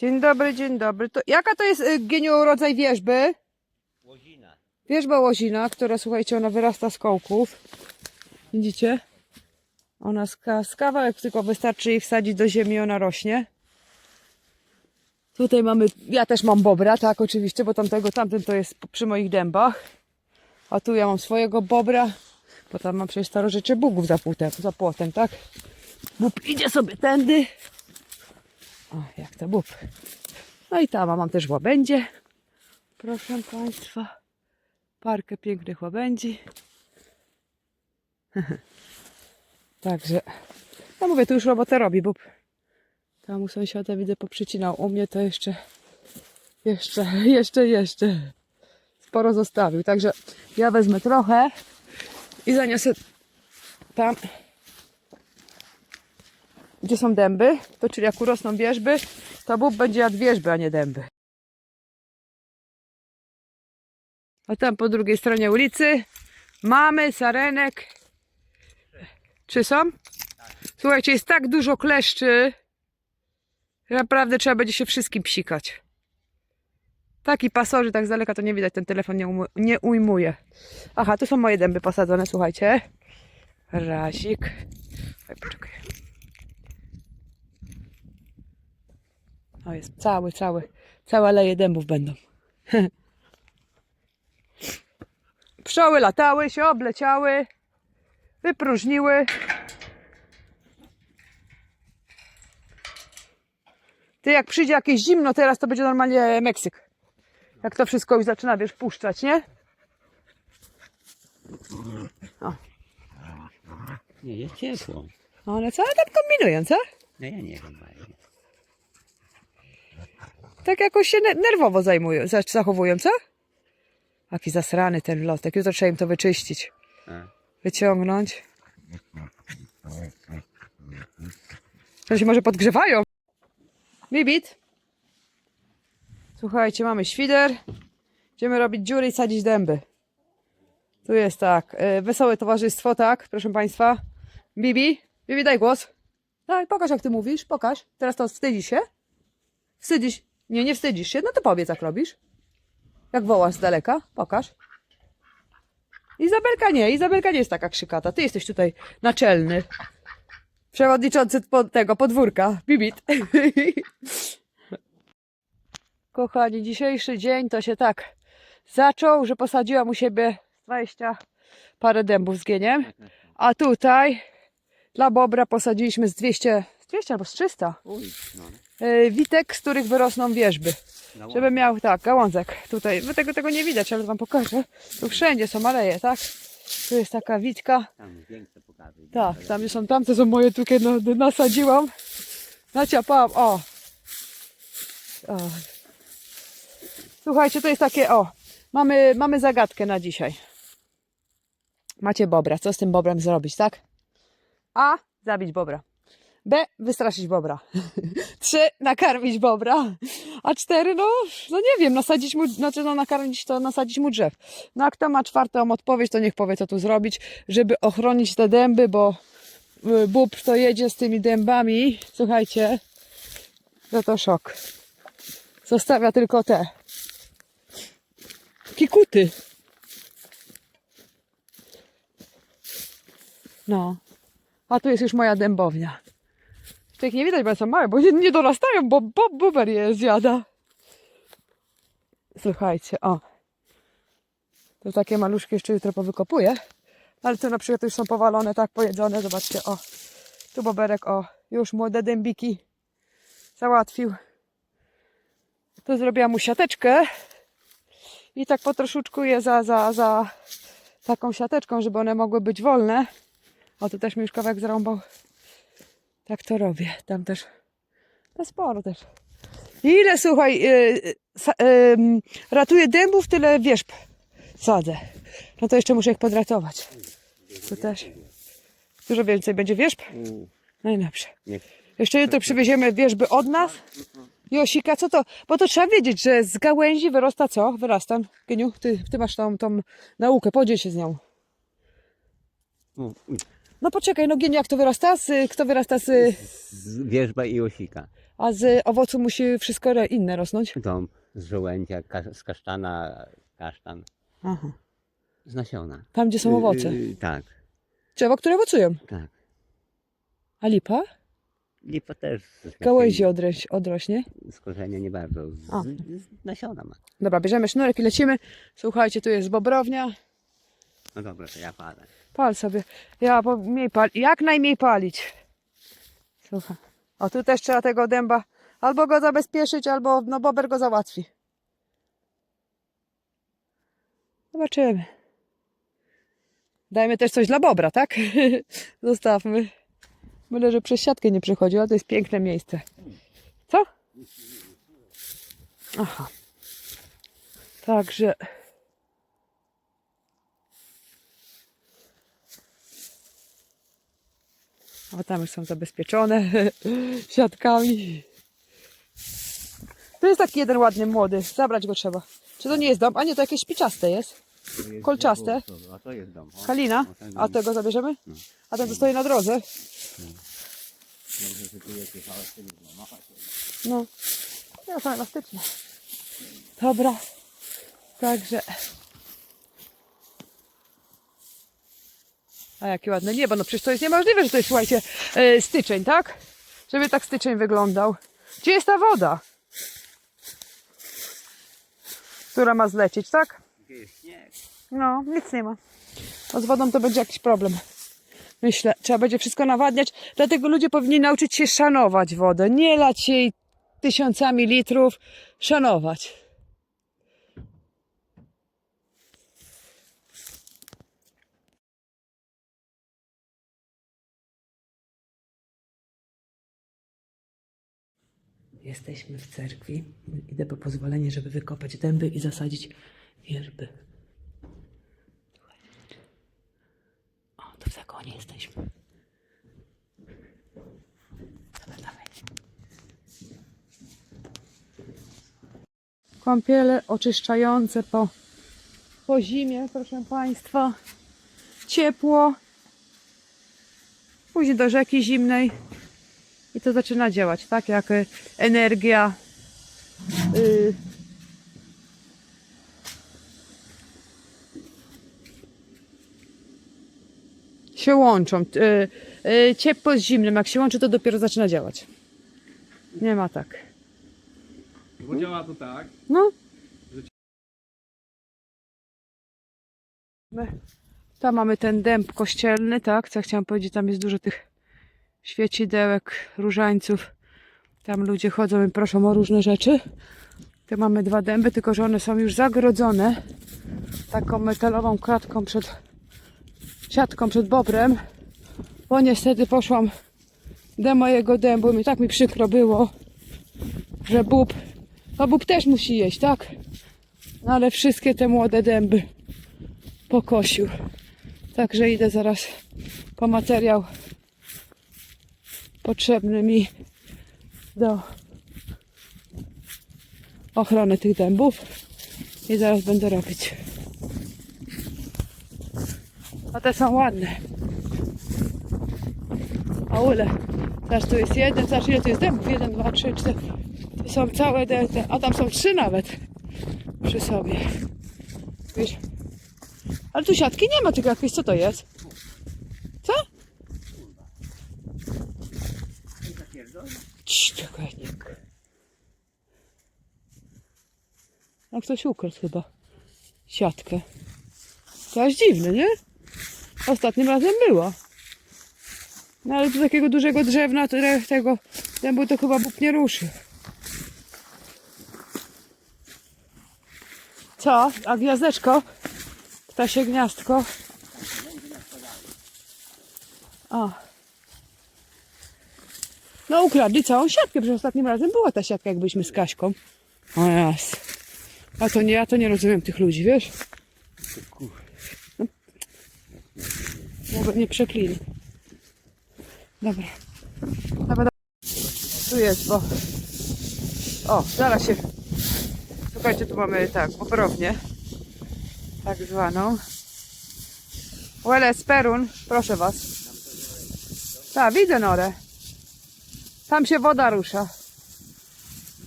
Dzień dobry, dzień dobry. To, jaka to jest, y, Geniu, rodzaj wierzby? Łozina. Wierzba łozina, która, słuchajcie, ona wyrasta z kołków. Widzicie? Ona z, ka- z kawałek tylko wystarczy jej wsadzić do ziemi, ona rośnie. Tutaj mamy, ja też mam bobra, tak, oczywiście, bo tamtego, tamten to jest przy moich dębach. A tu ja mam swojego bobra, bo tam mam przecież starożycie bugów za, płotem, za płotem, tak? Bób idzie sobie tędy. O, jak to bób. No i tam mam też łabędzie. Proszę Państwa parkę pięknych łabędzi. Także, no mówię, tu już robotę robi, bo tam u sąsiada widzę poprzycinał. U mnie to jeszcze, jeszcze, jeszcze, jeszcze sporo zostawił. Także ja wezmę trochę i zaniosę tam, gdzie są dęby. To czyli jak urosną wierzby, to bób będzie jadł wierzby, a nie dęby. A tam po drugiej stronie ulicy mamy sarenek. Czy są? Słuchajcie, jest tak dużo kleszczy. że Naprawdę trzeba będzie się wszystkim psikać. Taki pasoży, tak z daleka to nie widać, ten telefon nie, nie ujmuje. Aha, tu są moje dęby posadzone, słuchajcie. Razik. Oj, poczekaj. O, jest cały, cały, całe aleje dębów będą. Pszczoły latały się, obleciały, wypróżniły. Ty, jak przyjdzie jakieś zimno teraz, to będzie normalnie Meksyk. Jak to wszystko już zaczyna, wiesz, puszczać, nie? Nie, jest ciepło. No, One całe tam kombinują, co? No ja nie wiem. Tak jakoś się ne- nerwowo zajmują, za- zachowują, co? Jaki zasrany ten lotek. Jutro trzeba im to wyczyścić. A. Wyciągnąć. To się może podgrzewają. Bibit. Słuchajcie, mamy świder. Idziemy robić dziury i sadzić dęby. Tu jest tak. e, Wesołe towarzystwo, tak, proszę Państwa. Bibi, Bibi, daj głos. Daj, pokaż jak ty mówisz, pokaż. Teraz to wstydzisz się? Wstydzisz? Nie, nie wstydzisz się? No to powiedz jak robisz. Jak wołasz z daleka? Pokaż. Izabelka nie, Izabelka nie jest taka krzykata. Ty jesteś tutaj naczelny. Przewodniczący tego podwórka. Bibit. Kochani, dzisiejszy dzień to się tak zaczął, że posadziłam u siebie 20 parę dębów z gieniem. A tutaj dla Bobra posadziliśmy z 200, z 200 albo z 300 Uj, no. e, witek, z których wyrosną wierzby. no Żeby miał, tak, gałązek tutaj. Wy tego, tego nie widać, ale wam pokażę. Tu wszędzie są aleje, tak? Tu jest taka witka. Tam większe pokazy. Tak, tam są, tamte są moje, tu kiedy no, nasadziłam. Naciapałam, o. o. Słuchajcie, to jest takie, o. Mamy, mamy zagadkę na dzisiaj. Macie bobra. Co z tym bobrem zrobić, tak? A. Zabić bobra. B. Wystraszyć bobra. Trzy. Nakarmić bobra. A cztery, no, no nie wiem, nasadzić mu, znaczy no nakarmić to nasadzić mu drzew. No a kto ma czwartą odpowiedź, to niech powie, co tu zrobić, żeby ochronić te dęby, bo y, bób to jedzie z tymi dębami. Słuchajcie, no to szok. Zostawia tylko te kikuty. No. A tu jest już moja dębownia. Tych nie widać, bo są małe, bo nie, nie dorastają, bo Bob Buber je zjada. Słuchajcie, o. To takie maluszki jeszcze jutro powykopuję. Ale tu na przykład już są powalone, tak pojedzone. Zobaczcie, o. Tu boberek, o. Już młode dębiki załatwił. Tu zrobiłam mu siateczkę. I tak po troszeczku je za, za, za taką siateczką, żeby one mogły być wolne. O, tu też mi już kawałek zrąbał. Tak to robię. Tam też. To sporo też. Ile słuchaj, yy, ym, ratuję dębów, tyle wierzb sadzę. No to jeszcze muszę ich podratować. Tu też. Dużo więcej będzie wierzb? Najlepsze. Jeszcze jutro przywieziemy wierzby od nas. Josika, co to? Bo to trzeba wiedzieć, że z gałęzi wyrasta co? Wyrasta. Geniu, ty, ty masz tą, tą naukę, podziel się z nią. No poczekaj, no Geniu, jak to wyrasta? Z, kto wyrasta z... z wierzba i osika. A z owocu musi wszystko re- inne rosnąć? Dom z żołędzia, ka- z kasztana, kasztan. Aha. Z nasiona. Tam, gdzie są owoce. Yy, tak, Drzewa, które owocują. tak. A lipa? Lipa też. z Gałęzi odroś, odrośnie. Z korzenia nie bardzo. Z, A. z nasiona ma. Dobra, bierzemy sznurek i lecimy. Słuchajcie, tu jest bobrownia. No dobra, to ja palę. Pal sobie. Ja po, mniej pal, jak najmniej palić. Słuchaj. O, tu też trzeba tego dęba albo go zabezpieczyć, albo no bober go załatwi. Zobaczymy. Dajmy też coś dla bobra, tak? Zostawmy. Byle, że przez siatkę nie przechodził, a to jest piękne miejsce. Co? Aha. Także... O, tam już są zabezpieczone siatkami. Tu jest taki jeden ładny, młody. Zabrać go trzeba. Czy to nie jest dom? A nie, to jakieś spiczaste jest. Kolczaste. A to jest dom. O, ten A tego zabierzemy? No. A ten to stoi na drodze. Dobrze, że tu jest to nie ma. No. Ja są elastyczne. Dobra. Także. A jakie ładne niebo. No przecież to jest niemożliwe, że to jest, słuchajcie, e, styczeń, tak? Żeby tak styczeń wyglądał. Gdzie jest ta woda? Która ma zlecieć, tak? No, nic nie ma. A z wodą to będzie jakiś problem. Myślę, trzeba będzie wszystko nawadniać. Dlatego ludzie powinni nauczyć się szanować wodę. Nie lać jej tysiącami litrów. Szanować. Jesteśmy w cerkwi. Idę po pozwolenie, żeby wykopać dęby i zasadzić wierzby. O, to w zakonie jesteśmy. Kąpiele oczyszczające po, po zimie, proszę Państwa. Ciepło. Później do rzeki zimnej. I to zaczyna działać, tak? Jak y, energia. Y, się łączą. Y, y, ciepło z zimnym, jak się łączy, to dopiero zaczyna działać. Nie ma tak. Bo działa to tak, No. Tam mamy ten dęb kościelny, tak? Co ja chciałam powiedzieć, tam jest dużo tych świecidełek, różańców. Tam ludzie chodzą i proszą o różne rzeczy. Tu mamy dwa dęby, tylko że one są już zagrodzone taką metalową kratką przed siatką przed bobrem. Bo niestety poszłam do mojego dębu i tak mi przykro było, że bób, no bób też musi jeść, tak? No ale wszystkie te młode dęby pokosił. Także idę zaraz po materiał potrzebny mi do ochrony tych dębów i zaraz będę robić. A te są ładne. A ule. Zaraz tu jest jeden, zaraz ile tu jest dębów? Jeden, dwa, trzy, cztery. To są całe te, a tam są trzy nawet przy sobie. Wiesz? Ale tu siatki nie ma, tylko jakieś, co to jest? Co? Cii, czekajnik. No ktoś ukradł chyba siatkę. To aż dziwne, nie? Ostatnim razem była. No ale tu takiego dużego drzewna, tego dębu to chyba Bóg nie ruszy. Co? A gniazdeczko? Ptasie gniazdko. A. No ukradli całą siatkę, przecież ostatnim razem była ta siatka, jak byliśmy z Kaśką. O jas. A to nie, ja to nie rozumiem tych ludzi, wiesz? No. Nie przeklili. Dobra. Dobra. Tu jest, bo... O, zaraz się... Słuchajcie, tu mamy tak, poprownię. Tak zwaną. Łele Perun, proszę was. Tak, widzę norę. Tam się woda rusza.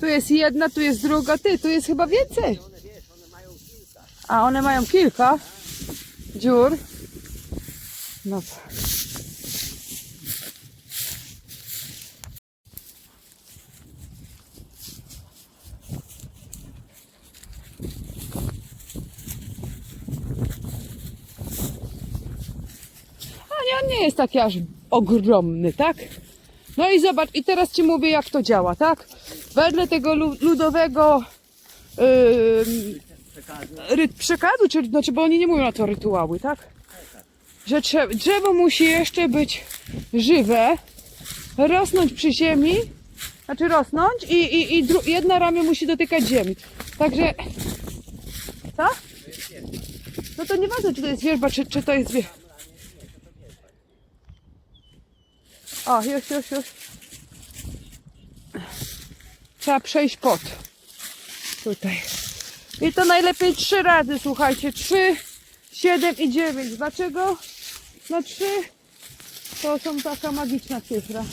Tu jest jedna, tu jest druga, ty, tu jest chyba więcej. A one mają kilka dziur. No. A nie, on nie jest taki aż ogromny, tak? No i zobacz, i teraz ci mówię, jak to działa, tak? Wedle tego lu- ludowego ym, Przekazu. ry- przekazu, czy, znaczy, bo oni nie mówią na to rytuały, tak? Że trze- drzewo musi jeszcze być żywe, rosnąć przy ziemi, znaczy rosnąć i, i, i jedna ramię musi dotykać ziemi. Także, co? No to nieważne, czy to jest wierzba, czy, czy to jest wie... O, już, już, już. Trzeba przejść pod. Tutaj. I to najlepiej trzy razy, słuchajcie. Trzy, siedem i dziewięć. Dlaczego? No trzy to są taka magiczna cyfra.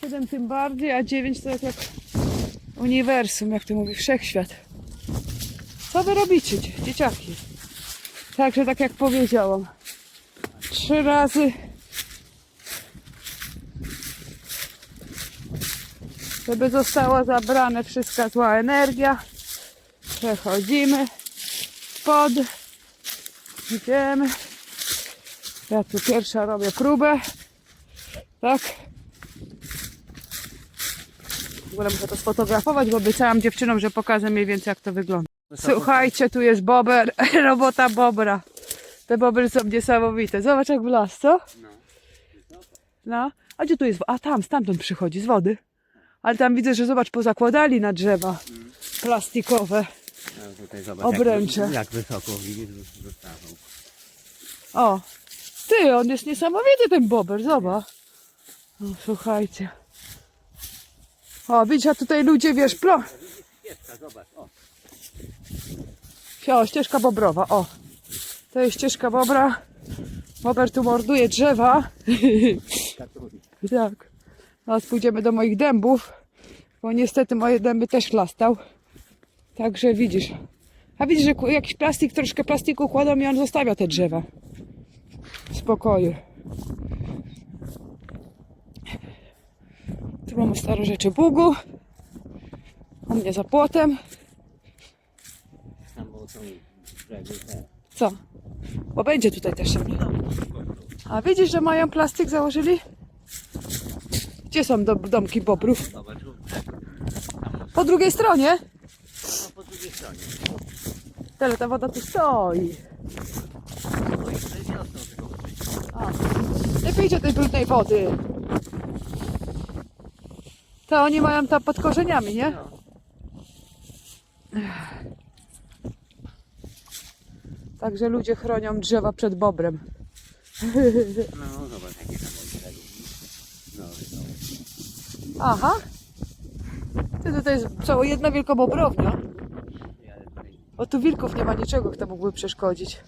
Siedem tym bardziej, a dziewięć to jest jak uniwersum, jak to mówi, wszechświat. Co wy robicie, dzie- dzieciaki? Także tak jak powiedziałam. Trzy razy. Żeby została zabrana wszystka zła energia. Przechodzimy pod. Idziemy. Ja tu pierwsza robię próbę. Tak. W ogóle muszę to sfotografować, bo obiecałam dziewczynom, że pokażę mniej więcej jak to wygląda. Słuchajcie, tu jest bober, robota bobra. Te bobry są niesamowite. Zobacz jak w las, co? No. No. A gdzie tu jest? A tam, stamtąd przychodzi, z wody. Ale tam widzę, że zobacz, pozakładali na drzewa plastikowe. No tutaj zobacz, Obręcze. Jak, jak wysoko widzisz. O, ty, on jest niesamowity ten bober, zobacz. O, słuchajcie. O, widzisz, a tutaj ludzie, wiesz, plo... Ścieżka, zobacz, o. O, ścieżka bobrowa, o. To jest ścieżka bobra. Bober tu morduje drzewa. Katuli. tak. Teraz pójdziemy do moich dębów, bo niestety moje dęby też chlastał. Także widzisz. A widzisz, że jakiś plastik, troszkę plastiku kładą i on zostawia te drzewa. W spokoju. Tu mamy stare rzeczy Bugu. U mnie za płotem. Te. Co? Bo będzie tutaj też. A widzisz, że mają plastik założyli? Gdzie są do, domki bobrów? Po drugiej stronie? No po drugiej stronie. Tyle ta woda tu stoi. Nie pijcie tej brudnej wody. To oni mają tam pod korzeniami, nie? Także ludzie chronią drzewa przed bobrem. No zobacz jakie tam brzegi. No, no. Aha. Ty tutaj jest cała jedna wielka bobrownia. Bo tu wilków nie ma niczego, kto mógłby przeszkodzić.